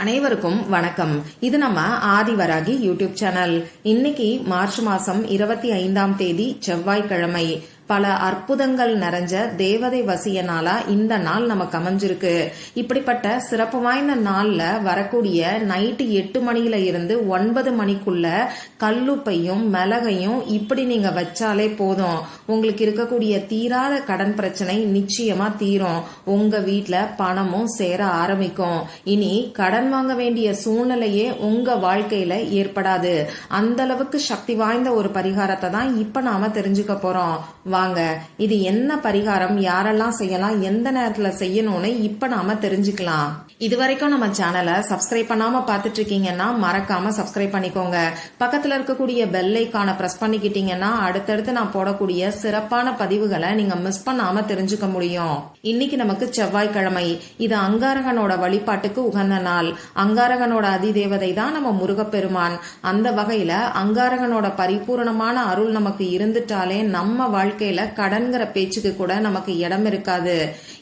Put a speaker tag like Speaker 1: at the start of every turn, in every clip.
Speaker 1: அனைவருக்கும் வணக்கம். இது நம்ம ஆதிவராகி யூடியூப் சேனல். இன்னைக்கு மார்ச் மாசம் இருபத்தி ஐந்தாம் தேதி செவ்வாய்க்கிழமை. பல அற்புதங்கள் நிறைஞ்ச தேவதை வசிய நாளா இந்த நாள் நமக்கு அமைஞ்சிருக்கு. இப்படிப்பட்ட சிறப்பு வாய்ந்த நாள்ல வரக்கூடிய நைட்டு எட்டு மணியில இருந்து ஒன்பது மணிக்குள்ள கல்லுப்பையும் மிளகையும் இப்படி நீங்க வச்சாலே போதும். உங்களுக்கு இருக்கக்கூடிய தீராத கடன் பிரச்சனை நிச்சயமா தீரும். உங்க வீட்டுல பணமும் சேர ஆரம்பிக்கும். இனி கடன் வாங்க வேண்டிய சூழ்நிலையே உங்க வாழ்க்கையில ஏற்படாது. அந்த அளவுக்கு சக்தி வாய்ந்த ஒரு பரிகாரத்தை தான் இப்ப நாம தெரிஞ்சுக்க போறோம். வாங்க இது என்ன பரிகாரம்? யாரெல்லாம் செய்யலாம்? எந்த நேரத்துல செய்யணும்னு இப்ப நாம தெரிஞ்சுக்கலாம். இது வரைக்கும் நம்ம சேனலை சப்ஸ்கிரைப் பண்ணாம பாத்துட்டு இருக்கீங்கன்னா மறக்காம சப்ஸ்கிரைப் பண்ணிக்கோங்க. பக்கத்துல இருக்கக்கூடிய பெல் ஐக்கான பிரஸ் பண்ணிக்கிட்டீங்கன்னா அடுத்தடுத்து நான் போடக்கூடிய சிறப்பான பதிவுகளை நீங்க மிஸ் பண்ணாம தெரிஞ்சுக்க முடியும். இன்னைக்கு நமக்கு செவ்வாய்க்கிழமை. இது அங்காரகனோட வழிபாட்டுக்கு உகந்த நாள். அங்காரகனோட அதிதேவதை தான் நம்ம முருகப்பெருமான். அந்த வகையில அங்காரகனோட பரிபூரணமான அருள் நமக்கு இருந்துட்டாலே நம்ம வாழ்க்கை வாழ்க்கையில கடன்கிற பேச்சுக்கு கூட நமக்கு இடம் இருக்காது.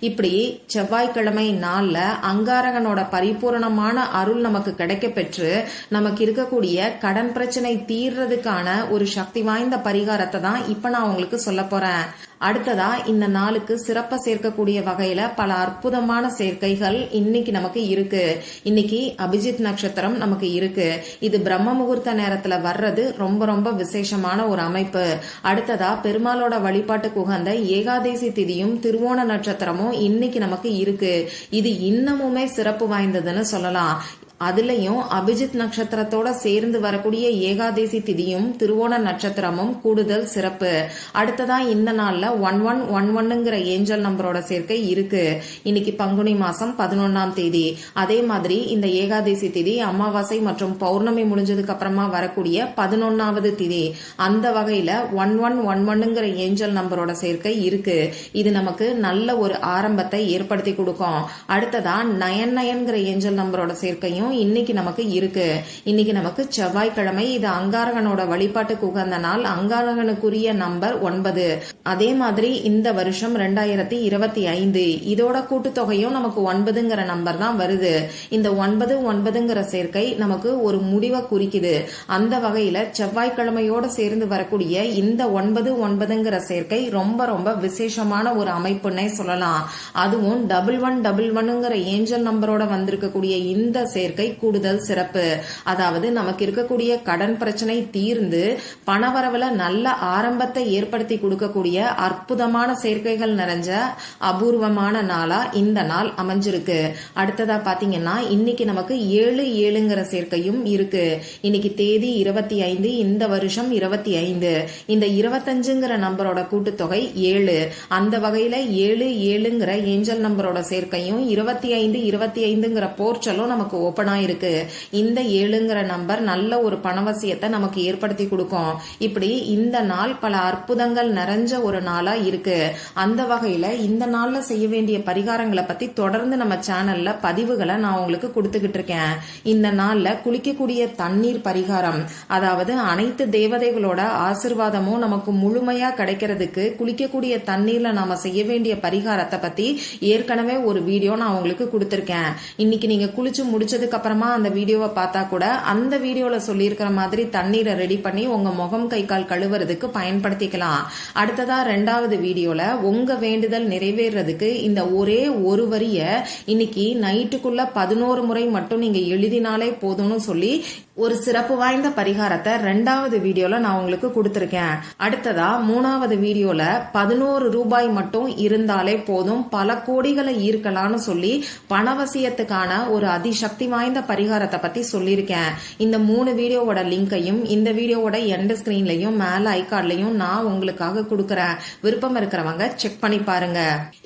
Speaker 1: இப்படி செவ்வாய்க்கிழமை நாள்ல அங்காரகனோட பரிபூரணமான அருள் நமக்கு கிடைக்க பெற்று நமக்கு இருக்கக்கூடிய கடன் பிரச்சனை தீர்றதுக்கான ஒரு சக்தி வாய்ந்த பரிகாரத்தை தான் இப்ப நான் உங்களுக்கு சொல்ல போறேன். அடுத்ததா இந்த நாளுக்கு சிறப்ப சேர்க்கக்கூடிய வகையில பல அற்புதமான சேர்க்கைகள் இன்னைக்கு நமக்கு இருக்கு. இன்னைக்கு அபிஜித் நட்சத்திரம் நமக்கு இருக்கு. இது பிரம்ம முகூர்த்த நேரத்துல வர்றது ரொம்ப ரொம்ப விசேஷமான ஒரு அமைப்பு. அடுத்ததா பெருமாளோட வழிபாட்டுக்கு உகந்த ஏகாதேசி திதியும் திருவோண நட்சத்திரமும் இன்னைக்கு நமக்கு இருக்கு. இது இன்னமுமே சிறப்பு வாய்ந்ததுன்னு சொல்லலாம். அதுலயும் அபிஜித் நட்சத்திரத்தோட சேர்ந்து வரக்கூடிய ஏகாதேசி திதியும் திருவோண நட்சத்திரமும் கூடுதல் சிறப்பு. அடுத்ததா இந்த நாள்ல ஒன் ஒன் ஒன் ஒன்னுங்கிற ஏஞ்சல் நம்பரோட சேர்க்கை இருக்கு. இன்னைக்கு பங்குனி மாசம் பதினொன்னாம் தேதி. அதே மாதிரி இந்த ஏகாதேசி திதி அமாவாசை மற்றும் பௌர்ணமி முடிஞ்சதுக்கு அப்புறமா வரக்கூடிய பதினொன்னாவது திதி. அந்த வகையில ஒன் ஒன் ஒன் ஒன்னுங்கிற ஏஞ்சல் நம்பரோட சேர்க்கை இருக்கு. இது நமக்கு நல்ல ஒரு ஆரம்பத்தை ஏற்படுத்தி கொடுக்கும். அடுத்ததா நயன் நயன்கிற ஏஞ்சல் நம்பரோட சேர்க்கையும் இன்னைக்கு நமக்கு இருக்கு. இன்னைக்கு நமக்கு செவ்வாய்க்கிழமை இது அங்காரகனோட வழிபாட்டுக்கு உகந்த நாள். அங்காரகனுக்குரிய நம்பர் ஒன்பது. அதே மாதிரி இந்த வருஷம் ரெண்டாயிரத்தி இருபத்தி ஐந்து இதோட கூட்டுத்தொகையும் நமக்கு ஒன்பதுங்கிற நம்பர் தான் வருது. இந்த ஒன்பது ஒன்பதுங்கிற சேர்க்கை நமக்கு ஒரு முடிவை குறிக்குது. அந்த வகையில செவ்வாய்க்கிழமையோட சேர்ந்து வரக்கூடிய இந்த ஒன்பது ஒன்பதுங்கிற சேர்க்கை ரொம்ப ரொம்ப விசேஷமான ஒரு அமைப்புன்னே சொல்லலாம். அதுவும் டபுள் ஒன் டபுள் ஒன்னுங்கிற ஏஞ்சல் நம்பரோட வந்திருக்கக்கூடிய இந்த சேர்க்கை கூடுதல் சிறப்பு. அதாவது நமக்கு இருக்கக்கூடிய கடன் பிரச்சனை தீர்ந்து பணவரவுல நல்ல ஆரம்பத்தை ஏற்படுத்தி கொடுக்கக்கூடிய அற்புதமான சேர்க்கைகள் நிறைஞ்ச அபூர்வமான நாளா இந்த நாள் அமைஞ்சிருக்கு. அடுத்ததா பாத்தீங்கன்னா இன்னைக்கு நமக்கு ஏழு ஏழுங்கிற சேர்க்கையும் இருக்கு. இன்னைக்கு தேதி இருபத்தி ஐந்து இந்த வருஷம் இருபத்தி ஐந்து. இந்த இருபத்தஞ்சுங்கிற நம்பரோட கூட்டுத்தொகை ஏழு. அந்த வகையில ஏழு ஏழுங்கிற ஏஞ்சல் நம்பரோட சேர்க்கையும் இருபத்தி ஐந்து இருபத்தி ஐந்துங்கிற போர்ச்சலும் நமக்கு ஓப்பனா இருக்கு. இந்த ஏழுங்கிற நம்பர் நல்ல ஒரு பணவசியத்தை நமக்கு ஏற்படுத்தி கொடுக்கும். இப்படி இந்த நாள் பல அற்புதங்கள் நிறைஞ்ச ஒரு நாளா இருக்கு. அந்த வகையில இந்த நாள்ல செய்ய வேண்டிய பரிகாரங்களை பத்தி தொடர்ந்து நம்ம சேனல்ல பதிவுகளை நான் உங்களுக்கு கொடுத்துக்கிட்டு இருக்கேன். இந்த நாள்ல குளிக்கக்கூடிய தண்ணீர் பரிகாரம் அதாவது அனைத்து தேவதைகளோட ஆசிர்வாதமும் நமக்கு முழுமையா கிடைக்கிறதுக்கு குளிக்கக்கூடிய தண்ணீர்ல நாம செய்ய வேண்டிய பரிகாரத்தை பத்தி ஏற்கனவே ஒரு வீடியோ நான் உங்களுக்கு கொடுத்துருக்கேன். இன்னைக்கு நீங்க குளிச்சு முடிச்சதுக்கு அப்புறமா அந்த வீடியோவை பார்த்தா கூட அந்த வீடியோவில் சொல்லியிருக்கிற மாதிரி தண்ணீரை ரெடி பண்ணி உங்கள் முகம் கை கால் கழுவுறதுக்கு பயன்படுத்திக்கலாம். அடுத்ததாக ரெண்டாவது வீடியோவில் உங்கள் வேண்டுதல் நிறைவேறதுக்கு இந்த ஒரே ஒரு வரியை இன்னைக்கு நைட்டுக்குள்ள பதினோரு முறை மட்டும் நீங்கள் எழுதினாலே போதும்னு சொல்லி ஒரு சிறப்பு வாய்ந்த பரிகாரத்தை ரெண்டாவது வீடியோல நான் உங்களுக்கு கொடுத்துருக்கேன். அடுத்ததா மூணாவது வீடியோல பதினோரு ரூபாய் மட்டும் இருந்தாலே போதும் பல கோடிகளை ஈர்க்கலாம்னு சொல்லி பணவசியத்துக்கான ஒரு அதிசக்தி வாய்ந்த பரிகாரத்தை பத்தி சொல்லியிருக்கேன். இந்த மூணு வீடியோவோட லிங்கையும் இந்த வீடியோவோட எண்ட் ஸ்கிரீன்லயும் மேல ஐகார்ட்லயும் நான் உங்களுக்காக கொடுக்கறேன். விருப்பம் இருக்கிறவங்க செக் பண்ணி பாருங்க.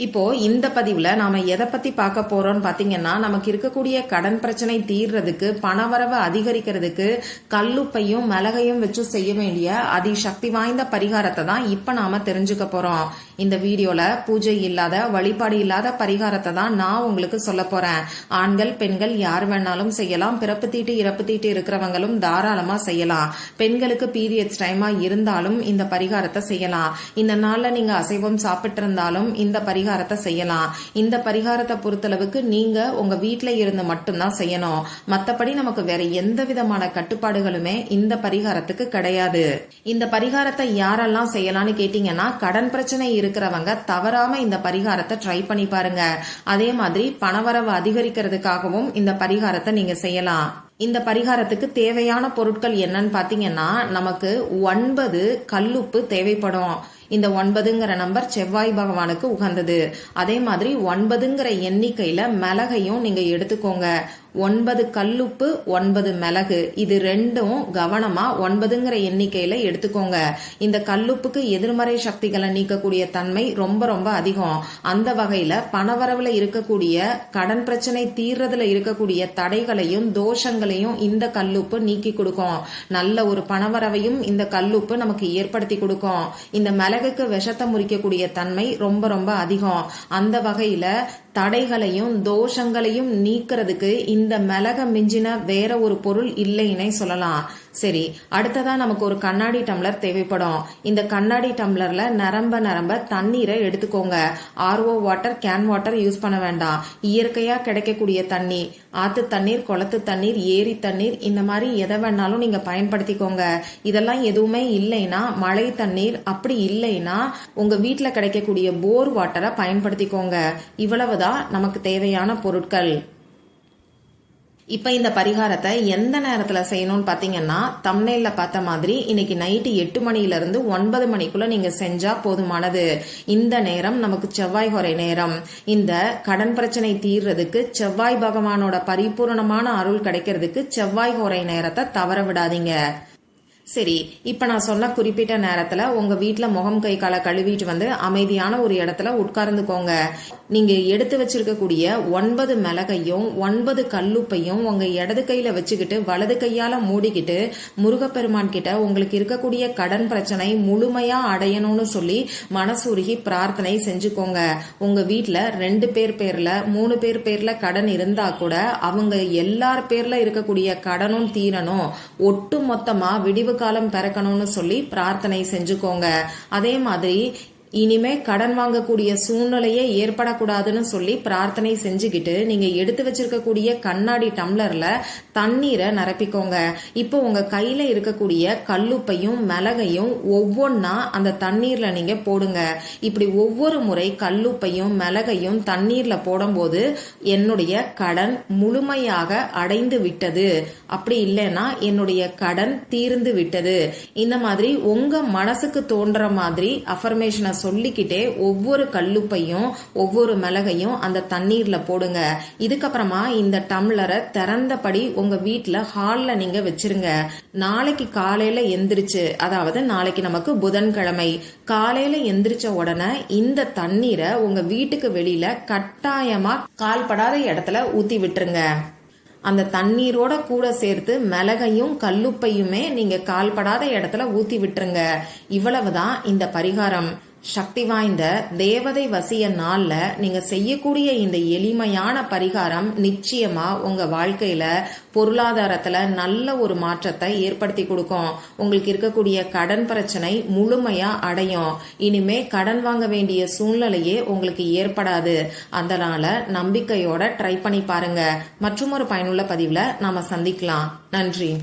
Speaker 1: இப்போ இந்த பதிவுல நாம எதை பத்தி பார்க்க போறோம்னு பாத்தீங்கன்னா நமக்கு இருக்கக்கூடிய கடன் பிரச்சனை தீர்றதுக்கு பணவரவு அதிகரிக்கிறது செய்யறதுக்கு கல்லுப்பையும் மிளகையும் வச்சு செய்ய வேண்டிய அதிசக்தி வாய்ந்த பரிகாரத்தை தான் இப்ப நாம தெரிஞ்சுக்க போறோம். இந்த வீடியோல பூஜை இல்லாத வழிபாடு இல்லாத பரிகாரத்தை தான் நான் உங்களுக்கு சொல்ல போறேன். ஆண்கள் பெண்கள் யார் வேணாலும் செய்யலாம். பிறப்பு தீட்டு இறப்பு தீட்டு இருக்கிறவங்களும் தாராளமா செய்யலாம். பெண்களுக்கு பீரியட்ஸ் டைமா இருந்தாலும் இந்த பரிகாரத்தை செய்யலாம். இந்த நாள்ல நீங்க அசைவம் சாப்பிட்டு இருந்தாலும் இந்த பரிகாரத்தை செய்யலாம். இந்த பரிகாரத்தை பொறுத்தளவுக்கு நீங்க உங்க வீட்டுல இருந்து மட்டும்தான் செய்யணும். மத்தபடி நமக்கு வேற எந்த விதமான கட்டுப்பாடுகளுமே இந்த பரிகாரத்துக்கு கிடையாது. இந்த பரிகாரத்தை யாரெல்லாம் செய்யலாம்னு கேட்டீங்கன்னா கடன் பிரச்சனை இருக்கிறவங்க தவறாம இந்த பரிகாரத்தை ட்ரை பண்ணி பாருங்க. அதே மாதிரி பணவரவு அதிகரிக்கிறதுக்காகவும் இந்த பரிகாரத்தை நீங்க செய்யலாம். இந்த பரிகாரத்துக்கு தேவையான பொருட்கள் என்னன்னு பாத்தீங்கன்னா நமக்கு ஒன்பது கல்லுப்பு தேவைப்படும். இந்த ஒன்பதுங்கிற நம்பர் செவ்வாய் பகவானுக்கு உகந்தது. அதே மாதிரி ஒன்பதுங்கிற எண்ணிக்கையில மிளகையும் நீங்க எடுத்துக்கோங்க. ஒன்பது கல்லுப்பு ஒன்பது மிளகு. இது ரெண்டும் கவனமா ஒன்பதுங்கிற எண்ணிக்கையில எடுத்துக்கோங்க. இந்த கல்லுப்புக்கு எதிர்மறை சக்திகளை நீக்கக்கூடிய தன்மை ரொம்ப ரொம்ப அதிகம். அந்த வகையில பணவரவுல இருக்கக்கூடிய கடன் பிரச்சனை தீர்றதுல இருக்கக்கூடிய தடைகளையும் தோஷங்களையும் இந்த கல்லுப்பு நீக்கி கொடுக்கும். நல்ல ஒரு பணவரவையும் இந்த கல்லுப்பு நமக்கு ஏற்படுத்தி கொடுக்கும். இந்த மிளகுக்கு விஷத்தை முறிக்கக்கூடிய தன்மை ரொம்ப ரொம்ப அதிகம். அந்த வகையில தடைகளையும் தோஷங்களையும் நீக்கிறதுக்கு இந்த மிளக மிஞ்சின வேற ஒரு பொருள் இல்லைன்னே சொல்லலாம். சரி அடுத்ததா நமக்கு ஒரு கண்ணாடி டம்ளர் தேவைப்படும். இந்த கண்ணாடி டம்ளர்ல நரம்ப நரம்ப தண்ணீரை எடுத்துக்கோங்க. RO water can water use பண்ண வேண்டாம். இயற்கையா கிடைக்கக்கூடிய தண்ணி ஆத்து தண்ணீர் குளத்து தண்ணீர் ஏரி தண்ணீர் இந்த மாதிரி எதை வேணாலும் நீங்க பயன்படுத்திக்கோங்க. இதெல்லாம் எதுவுமே இல்லைன்னா மழை தண்ணீர் அப்படி இல்லைன்னா உங்க வீட்டுல கிடைக்கக்கூடிய போர் வாட்டரை பயன்படுத்திக்கோங்க. இவ்வளவு தான் நமக்கு தேவையான பொருட்கள். இப்ப இந்த பரிகாரத்தை எந்த நேரத்துல செய்யணும்னு பாத்தீங்கன்னா தம்னேல்ல பார்த்த மாதிரி இன்னைக்கு நைட்டு எட்டு மணில இருந்து ஒன்பது மணிக்குள்ள நீங்க செஞ்சா போதுமானது. இந்த நேரம் நமக்கு செவ்வாய் குறை நேரம். இந்த கடன் பிரச்சனை தீர்றதுக்கு செவ்வாய் பகவானோட பரிபூரணமான அருள் கிடைக்கிறதுக்கு செவ்வாய் குறை நேரத்தை தவற விடாதீங்க. சரி இப்ப நான் சொன்ன குறிப்பிட்ட நேரத்துல உங்க வீட்டில் முகம் கை காலை கழுவிட்டு வந்து அமைதியான ஒரு இடத்துல உட்கார்ந்துக்கோங்க. நீங்க எடுத்து வச்சிருக்கக்கூடிய ஒன்பது மிளகையும் ஒன்பது கல்லுப்பையும் உங்க இடது கையில வச்சுக்கிட்டு வலது கையால மூடிக்கிட்டு முருகப்பெருமான் கிட்ட உங்களுக்கு இருக்கக்கூடிய கடன் பிரச்சனை முழுமையா அடையணும்னு சொல்லி மனசுருகி பிரார்த்தனை செஞ்சுக்கோங்க. உங்க வீட்டில் ரெண்டு பேர் பேர்ல மூணு பேர் பேர்ல கடன் இருந்தா கூட அவங்க எல்லார் பேர்ல இருக்கக்கூடிய கடனும் தீரணும். ஒட்டு மொத்தமா விடிவு காலம் பிறக்கணும்னு சொல்லி பிரார்த்தனை செஞ்சுக்கோங்க. அதே மாதிரி இனிமே கடன் வாங்கக்கூடிய சூழ்நிலையே ஏற்படக்கூடாதுன்னு சொல்லி பிரார்த்தனை செஞ்சுக்கிட்டு நீங்க எடுத்து வச்சிருக்கக்கூடிய கண்ணாடி டம்ளர்ல தண்ணீரை நிரப்பிக்கோங்க. இப்போ உங்க கையில இருக்கக்கூடிய கல்லுப்பையும் மிளகையும் ஒவ்வொன்னா அந்த தண்ணீர்ல நீங்க போடுங்க. இப்படி ஒவ்வொரு முறை கல்லுப்பையும் மிளகையும் தண்ணீர்ல போடும்போது என்னுடைய கடன் முழுமையாக அடைந்து விட்டது. அப்படி இல்லைன்னா என்னுடைய கடன் தீர்ந்து விட்டது. இந்த மாதிரி உங்க மனசுக்கு தோன்ற மாதிரி அஃபர்மேஷனை சொல்லிக்கிட்டே ஒவ்வொரு கல்லுப்பையும் ஒவ்வொரு மிளகையும் அந்த தண்ணீர்ல போடுங்க. இதுக்கப்புறமா இந்த டம்ளரை திறந்தபடி உங்க வீட்டில் ஹால்ல நீங்க வச்சிருங்க. நாளைக்கு காலையில எந்திரிச்சு அதாவது நாளைக்கு நமக்கு புதன்கிழமை காலையில எந்திரிச்ச உடனே இந்த தண்ணீரை உங்க வீட்டுக்கு வெளியில கட்டாயமா கால்படாத இடத்துல ஊத்தி விட்டுருங்க. அந்த தண்ணீரோட கூட சேர்த்து மிளகையும் கல்லுப்பையுமே நீங்க கால்படாத இடத்துல ஊத்தி விட்டுருங்க. இவ்வளவுதான் இந்த பரிகாரம். சக்தி வாய்ந்த தேவதை வசிய நாள்ல நீங்க செய்யக்கூடிய இந்த எளிமையான பரிகாரம் நிச்சயமா உங்க வாழ்க்கையில பொருளாதாரத்துல நல்ல ஒரு மாற்றத்தை ஏற்படுத்தி கொடுக்கும். உங்களுக்கு இருக்கக்கூடிய கடன் பிரச்சனை முழுமையா அடையும். இனிமே கடன் வாங்க வேண்டிய சூழ்நிலையே உங்களுக்கு ஏற்படாது. அதனால நம்பிக்கையோட ட்ரை பண்ணி பாருங்க. மற்றும் ஒரு பயனுள்ள பதிவுல நாம சந்திக்கலாம். நன்றி.